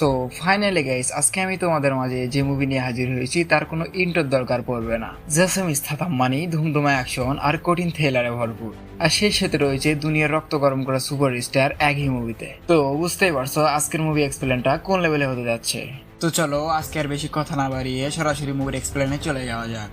So finally guys আজকে আমি তোমাদের মাঝে যে মুভি নিয়ে হাজির হয়েছি, তার কোনো ইন্টোর দরকার পড়বে না। জেসম ইস্তাতাম মানে ধুমধুমা অ্যাকশন আর কঠিন থ্রিলারে ভরপুর। আর সেই সাথে রয়েছে দুনিয়ার রক্ত গরম করা সুপার স্টার একই মুভিতে তো, বুঝতেই পারছ, আজকের মুভি এক্সপ্লেনটা কোন লেভেলে হতে যাচ্ছে? তো চলো, আজকে আর বেশি কথা না বাড়িয়ে সরাসরি মুভির এক্সপ্লেনে চলে যাওয়া যাক।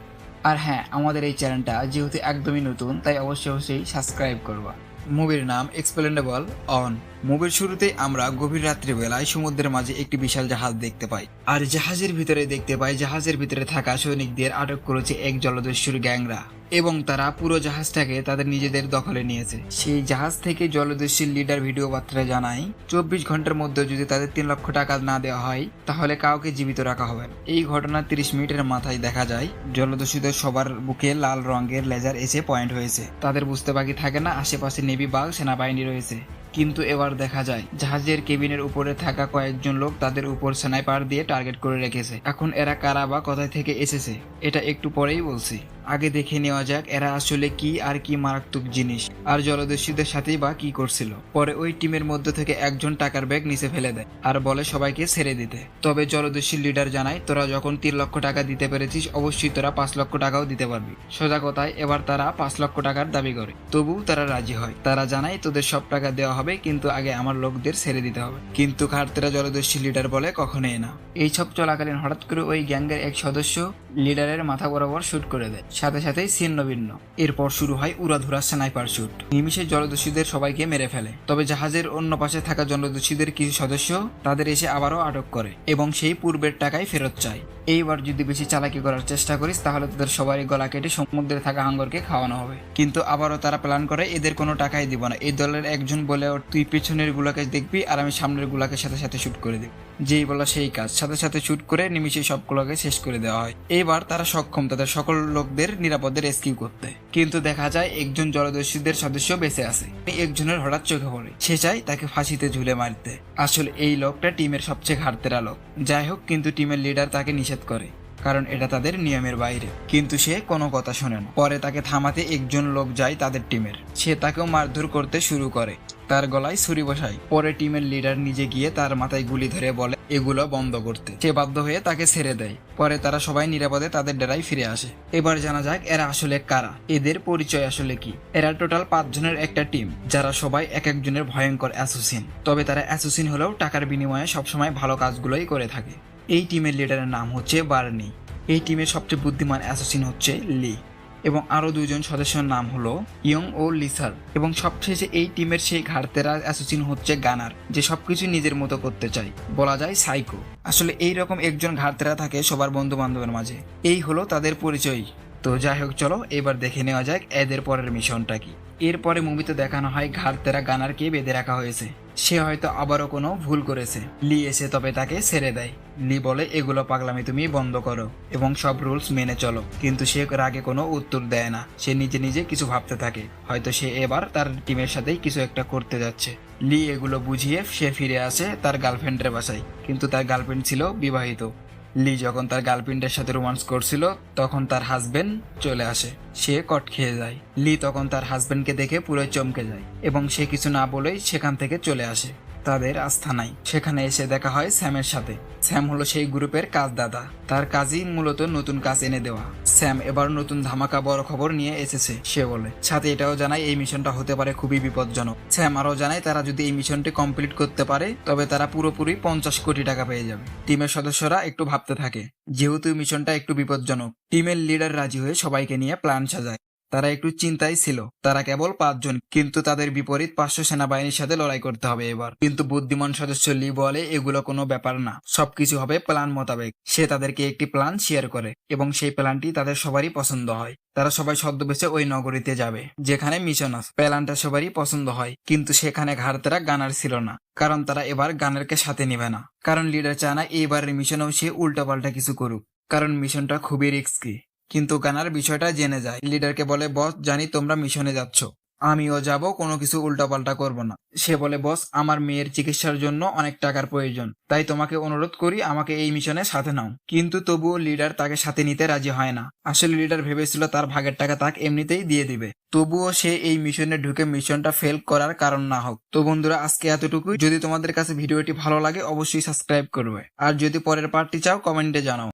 আর হ্যাঁ আমাদের এই চ্যানেলটা যেহেতু একদমই নতুন, তাই অবশ্যই অবশ্যই সাবস্ক্রাইব করবা। মুভির নাম এক্সপ্লেন্ডেবল অন মুভির শুরুতে আমরা গভীর রাত্রিবেলায় সমুদ্রের মাঝে একটি বিশাল জাহাজ দেখতে পাই। আর জাহাজের ভিতরে দেখতে পাই জাহাজের ভিতরে থাকা সৈনিকদের আটক করেছে এক জলদস্যুর গ্যাংরা। এবং তারা পুরো জাহাজটাকে তাদের নিজেদের দখলে নিয়েছে। সেই জাহাজ থেকে জলদস্যুর লিডার ভিডিও বার্তায় জানায় চব্বিশ ঘণ্টার মধ্যে যদি তাদের তিন লক্ষ টাকা না দেওয়া হয়, তাহলে কাউকে জীবিত রাখা হবে এই ঘটনা তিরিশ মিনিটের মাথায় দেখা যায়। জলদস্যুদের সবার বুকে লাল রঙের লেজার এসে পয়েন্ট হয়েছে। তাদের বুঝতে বাকি থাকে না, আশেপাশে নেভি বা সেনাবাহিনী রয়েছে। কিন্তু এবার দেখা যায়, জাহাজের কেবিনের উপরে থাকা কয়েকজন লোক তাদের উপর স্নাইপার দিয়ে টার্গেট করে রেখেছে। এখন এরা কারা বা কোথায় থেকে এসেছে, এটা একটু পরেই বলছি। আগে দেখে নেওয়া যাক এরা আসলে কি আর কি মারাত্মক জিনিস। আর জলদস্যুদের সাথেই বা কি করছিল। পরে ওই টিমের মধ্যে থেকে একজন টাকার ব্যাগ নিচে ফেলে দেয় আর বলে সবাইকে ছেড়ে দিতে। তবে জলদস্যুর লিডার জানায়, তোরা যখন তিন লক্ষ টাকা দিতে পেরেছিস, অবশ্যই তোরা পাঁচ লক্ষ টাকাও দিতে পারবি। সোজা কথায়, এবার তারা পাঁচ লক্ষ টাকার দাবি করে। তবু তারা রাজি হয়। তারা জানায়, তোদের সব টাকা দেওয়া হবে, কিন্তু আগে আমার লোকদের ছেড়ে দিতে হবে। কিন্তু খারতেরা জলদস্যু লিডার বলে, কখনোই না। এই সব চলাকালীন হঠাৎ করে ওই গ্যাংয়ের এক সদস্য লিডারের মাথা বরাবর শুট করে দেয়। সাথে সাথেই ছিন্ন ভিন্ন। এরপর শুরু হয় উড়াধুরা স্নাইপার শুট। নিমিষে জলদস্যুদের সবাইকে মেরে ফেলে। তবে জাহাজের অন্য পাশে থাকা জলদস্যুদের কিছু সদস্য তাদের এসে আবারও আটক করে এবং সেই পূর্বের টাকায় ফেরত চায়। এইবার যদি বেশি চালাকি করার চেষ্টা করিস, তাহলে তাদের সবারই গলা কেটে সমুদ্রে থাকা হাঙ্গরকে খাওয়ানো হবে। কিন্তু আবারও তারা প্ল্যান করে, এদের কোনো টাকাই দিব না। এই দলের একজন বলে তুই পেছনের গুলাকে দেখবি আর আমি সামনের গুলাকে সাথে সাথে শুট করে দিই যেই বলা সেই কাজ। সাথে সাথে শুট করে নিমিশে সবগুলোকে শেষ করে দেওয়া হয়। এবার তারা সক্ষম তাদের সকল লোকদের নিরাপদে রেস্কিউ করতে। কিন্তু দেখা যায় একজন জলদস্যুদের সদস্য বেঁচে আছে। একজনের হঠাৎ চোখে পড়ে। সে চায় তাকে ফাঁসিতে ঝুলে মারতে। আসলে এই লোকটা টিমের সবচেয়ে ঘাটতেরা লোক যাই হোক, কিন্তু টিমের লিডার তাকে নিষেধ করে। কারণ এটা তাদের নিয়মের বাইরে। কিন্তু সে কোনো কথা শোনে না। পরে তাকে থামাতে একজন লোক যায় তাদের টিমের। সে তাকেও মারধর করতে শুরু করে। তার গলায় ছুরি বসায়। পরে টিমের লিডার নিজে গিয়ে তার মাথায় গুলি ধরে বলে এগুলো বন্ধ করতে। সে বাধ্য হয়ে তাকে ছেড়ে দেয়। পরে তারা সবাই নিরাপদে তাদের ডেরায় ফিরে আসে। এবার জানা যাক এরা আসলে কারা। এদের পরিচয় আসলে কি? এরা টোটাল পাঁচজনের একটা টিম, যারা সবাই এক একজনের ভয়ঙ্কর অ্যাসোসিন তবে তারা অ্যাসোসিন হলেও টাকার বিনিময়ে সবসময় ভালো কাজগুলোই করে থাকে। এই টিমের লিডারের নাম হচ্ছে বার্নি। এই টিমের সবচেয়ে বুদ্ধিমান অ্যাসোসিন হচ্ছে লি। এবং আরও দুজন সদস্যের নাম হলো ইয়ং ও লিসার এবং সবশেষে এই টিমের সেই ঘাড়তেরা অ্যাসোসিন হচ্ছে গানার, যে সবকিছু নিজের মতো করতে চায়। বলা যায় সাইকো। আসলে এই রকম একজন ঘাড়তেরা থাকে সবার বন্ধু বান্ধবের মাঝে। এই হলো তাদের পরিচয়। তো যাই হোক, চলো, এবার দেখে নেওয়া যাক এদের পরের মিশনটা কি। এরপরে মুভিতে দেখানো হয় ঘাড়তেরা গানারকে বেঁধে রাখা হয়েছে। সে হয়তো আবারও কোনো ভুল করেছে। লি এসে তবে তাকে ছেড়ে দেয়। লি বলে, এগুলো পাগলামি তুমি বন্ধ করো এবং সব রুলস মেনে চলো। কিন্তু সে রাগে কোনো উত্তর দেয় না। সে নিজে নিজে কিছু ভাবতে থাকে। হয়তো সে এবার তার টিমের সাথেই কিছু একটা করতে যাচ্ছে। লি এগুলো বুঝিয়ে সে ফিরে আসে তার গার্লফ্রেন্ডের বাসায়। কিন্তু তার গার্লফ্রেন্ড ছিল বিবাহিত। লি যখন তার গার্লফ্রেন্ডের সাথে রোমান্স করছিল, তখন তার হাজবেন্ড চলে আসে। সে কট খেয়ে যায়। লি তখন তার হাজবেন্ডকে দেখে পুরো চমকে যায় এবং সে কিছু না বলেই সেখান থেকে চলে আসে। তাদের আস্থা নাই। সেখানে এসে দেখা হয় স্যামের সাথে। স্যাম হলো সেই গ্রুপের কাজ দাদা। তার কাজই মূলত নতুন কাজ এনে দেওয়া। স্যাম এবার নতুন ধামাকা বড় খবর নিয়ে এসেছে, সে বলে। সাথে এটাও জানায় এই মিশনটা হতে পারে খুবই বিপজ্জনক। স্যাম আরও জানায়, তারা যদি এই মিশনটি কমপ্লিট করতে পারে, তবে তারা পুরোপুরি পঞ্চাশ কোটি টাকা পেয়ে যাবে। টিমের সদস্যরা একটু ভাবতে থাকে, যেহেতু মিশনটা একটু বিপজ্জনক, টিমের লিডার রাজি হয়ে সবাইকে নিয়ে প্ল্যান সাজায়। তারা একটু চিন্তায় ছিল। তারা কেবল পাঁচজন, কিন্তু তাদের বিপরীত পাঁচশো সেনাবাহিনীর সাথে লড়াই করতে হবে এবার। কিন্তু বুদ্ধিমান সদস্য লি বলে, এগুলো কোনো ব্যাপার না। সবকিছু হবে প্ল্যান মোতাবেক। সে তাদেরকে একটি প্ল্যান শেয়ার করে, এবং সেই প্ল্যানটি তাদের সবারই পছন্দ হয়। তারা সবাই ছদ্মবেশে ওই নগরীতে যাবে, যেখানে মিশন আছে। প্ল্যানটা সবারই পছন্দ হয়, কিন্তু সেখানে ঘাড়তেরা গানার ছিল না, কারণ তারা এবার গানারকে সাথে নিবে না। কারণ লিডার চায় না এইবারের মিশনেও সে উল্টাপাল্টা কিছু করুক। কারণ মিশনটা খুবই রিস্কি কিন্তু গানার বিষয়টা জেনে যায়। লিডারকে বলে, বস, জানি তোমরা মিশনে যাচ্ছ। আমিও যাব, কোনো কিছু উল্টাপাল্টা করব না। সে বলে, বস, আমার মেয়ের চিকিৎসার জন্য অনেক টাকার প্রয়োজন। তাই তোমাকে অনুরোধ করি, আমাকে এই মিশনে সাথে নাও। কিন্তু তবুও লিডার তাকে সাথে নিতে রাজি হয় না। আসলে লিডার ভেবেছিল, তার ভাগের টাকা তাকে এমনিতেই দিয়ে দিবে। তবুও সে এই মিশনে ঢুকে মিশনটা ফেল করার কারণ না হোক। তো বন্ধুরা, আজকে এতটুকুই। যদি তোমাদের কাছে ভিডিওটি ভালো লাগে, অবশ্যই সাবস্ক্রাইব করবে। আর যদি পরের পার্টটি চাও, কমেন্টে জানাও।